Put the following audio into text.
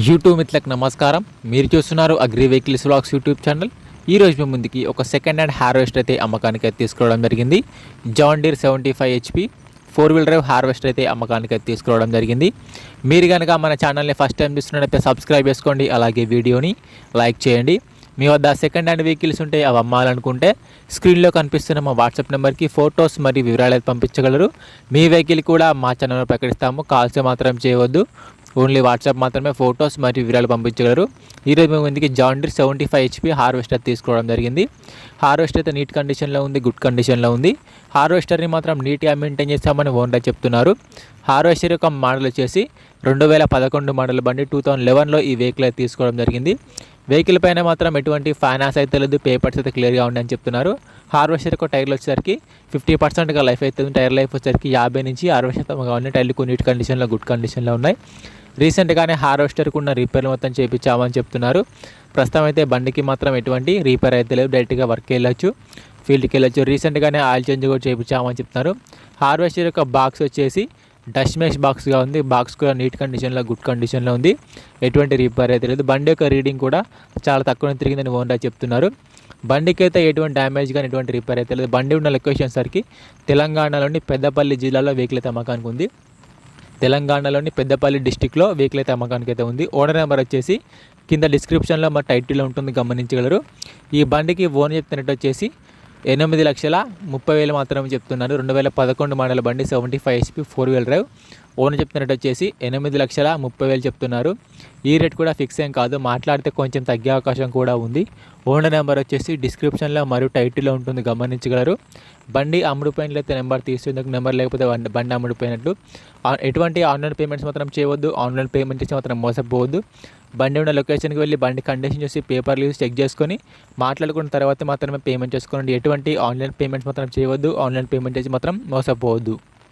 YouTube మిత్రులకు నమస్కారం. మీరు చూస్తున్నారు agri vehicles vlogs YouTube channel. ఈ రోజు మీ ముందుకి ఒక సెకండ్ హ్యాండ్ హార్వెస్టర్ అయితే అమ్మకానికి అయితే తీసుకురావడం జరిగింది. John Deere seventy five HP four wheel drive harvester అయితే అమ్మకానికి అయితే తీసుకురావడం జరిగింది. మీరు కనుక మన ఛానల్ని ఫస్ట్ టైం చూస్తున్నట్టయితే సబ్స్క్రైబ్ చేసుకోండి. అలాగే వీడియోని లైక్ చేయండి. మీ వద్ద సెకండ్ హ్యాండ్ వెహికల్స్ ఉంటే అవి అమ్మాలనుకుంటే స్క్రీన్లో కనిపిస్తున్న మా వాట్సాప్ నెంబర్కి ఫొటోస్ మరియు వివరాలు అయితే పంపించగలరు. మీ వెహికల్ కూడా మా ఛానల్లో ప్రకటిస్తాము. కాల్స్ మాత్రం చేయవద్దు. ఓన్లీ వాట్సాప్ మాత్రమే ఫొటోస్ మరియు వివరాలు పంపించగలరు. ఈరోజు మేము ముందుకి John Deere seventy five HP harvester తీసుకోవడం జరిగింది. హార్వెస్టర్ అయితే నీట్ కండిషన్లో ఉంది గుడ్ కండిషన్లో ఉంది. హార్వెస్టర్ని మాత్రం నీట్గా మెయింటైన్ చేస్తామని ఓనర్ చెప్తున్నారు. హార్వెస్టర్ యొక్క మోడల్ వచ్చేసి రెండు వేల పదకొండు మోడల్ బండి టూ థౌసండ్ లెవెన్లో ఈ వెహికల్ అయితే తీసుకోవడం జరిగింది. వెహికల్ పైన మాత్రం ఎటువంటి ఫైనాన్స్ అయితే లేదు పేపర్స్ అయితే క్లియర్గా ఉన్నాయని చెప్తున్నారు. హార్వెస్టర్ యొక్క టైర్లు వచ్చేసరికి ఫిఫ్టీ పర్సెంట్గా లైఫ్ అవుతుంది టైర్ లైఫ్ వచ్చేసరికి యాభై నుంచి అరవై శాతంగా ఉన్నాయి టైర్లు కొన్ని నీట్ కండిషన్లో గుడ్ కండిషన్లో ఉన్నాయి. రీసెంట్గానే హార్వెస్టర్కి ఉన్న రిపేర్ మొత్తం చేయించామని చెప్తున్నారు. ప్రస్తుతం అయితే బండికి మాత్రం ఎటువంటి రిపేర్ అయితే లేదు. డైరెక్ట్గా వర్క్ వెళ్ళొచ్చు ఫీల్డ్కి వెళ్ళొచ్చు రీసెంట్గానే ఆయిల్ చేంజ్ కూడా చేయించామని చెప్తున్నారు. హార్వెస్టర్ యొక్క బాక్స్ వచ్చేసి డస్ట్ మెష్ బాక్స్గా ఉంది. బాక్స్ కూడా నీట్ కండిషన్లో గుడ్ కండిషన్లో ఉంది. ఎటువంటి రిపేర్ అయితే లేదు. బండి యొక్క రీడింగ్ కూడా చాలా తక్కువ తిరిగిందని ఓనర్ చెప్తున్నారు. బండికి అయితే ఎటువంటి డ్యామేజ్ కానీ ఎటువంటి రిపేర్ అయితే లేదు. బండి ఉన్న లొకేషన్ సరికి తెలంగాణలోని పెద్దపల్లి జిల్లాలో వెహికల్ అయితే అమ్మకానికి ఉంది. తెలంగాణలోని పెద్దపల్లి డిస్టిక్లో వెహికల్ అయితే అమ్మకానికి అయితే ఉంది. ఓనర్ నెంబర్ వచ్చేసి కింద డిస్క్రిప్షన్లో మా టైటిల్లో ఉంటుంది గమనించగలరు. ఈ బండికి ఓనర్ చెప్తున్నట్టు వచ్చేసి ఎనిమిది లక్షల ముప్పై వేలు మాత్రమే చెప్తున్నారు. రెండు వేల పదకొండు మోడల్ బండి seventy five HP four wheel drive. Owner చెప్తున్నట్టు వచ్చేసి ఎనిమిది లక్షల ముప్పై వేలు చెప్తున్నారు. ఈ రేట్ కూడా ఫిక్స్ ఏం కాదు. మాట్లాడితే కొంచెం తగ్గే అవకాశం కూడా ఉంది. ఓనర్ నెంబర్ వచ్చేసి డిస్క్రిప్షన్లో మరియు టైటిల్లో ఉంటుంది. గమనించగలరు. బండి అమ్ముడుపోయినట్లయితే నెంబర్ తీసుకుందుకు నెంబర్ లేకపోతే బండి- అమ్ముడిపోయినట్లు ఎటువంటి ఆన్లైన్ పేమెంట్స్ మాత్రం చేయవద్దు. ఆన్లైన్ పేమెంట్ చేసి మాత్రం మోసపోవద్దు. బండి ఉన్న లొకేషన్కి వెళ్ళి బండి కండిషన్ చూసి పేపర్లు చూసి చెక్ చేసుకొని మాట్లాడుకున్న తర్వాత మాత్రమే పేమెంట్ చేసుకోండి ఎటువంటి ఆన్లైన్ పేమెంట్స్ మాత్రం చేయవద్దు. ఆన్లైన్ పేమెంట్ చేసి మాత్రం మోసపోవద్దు.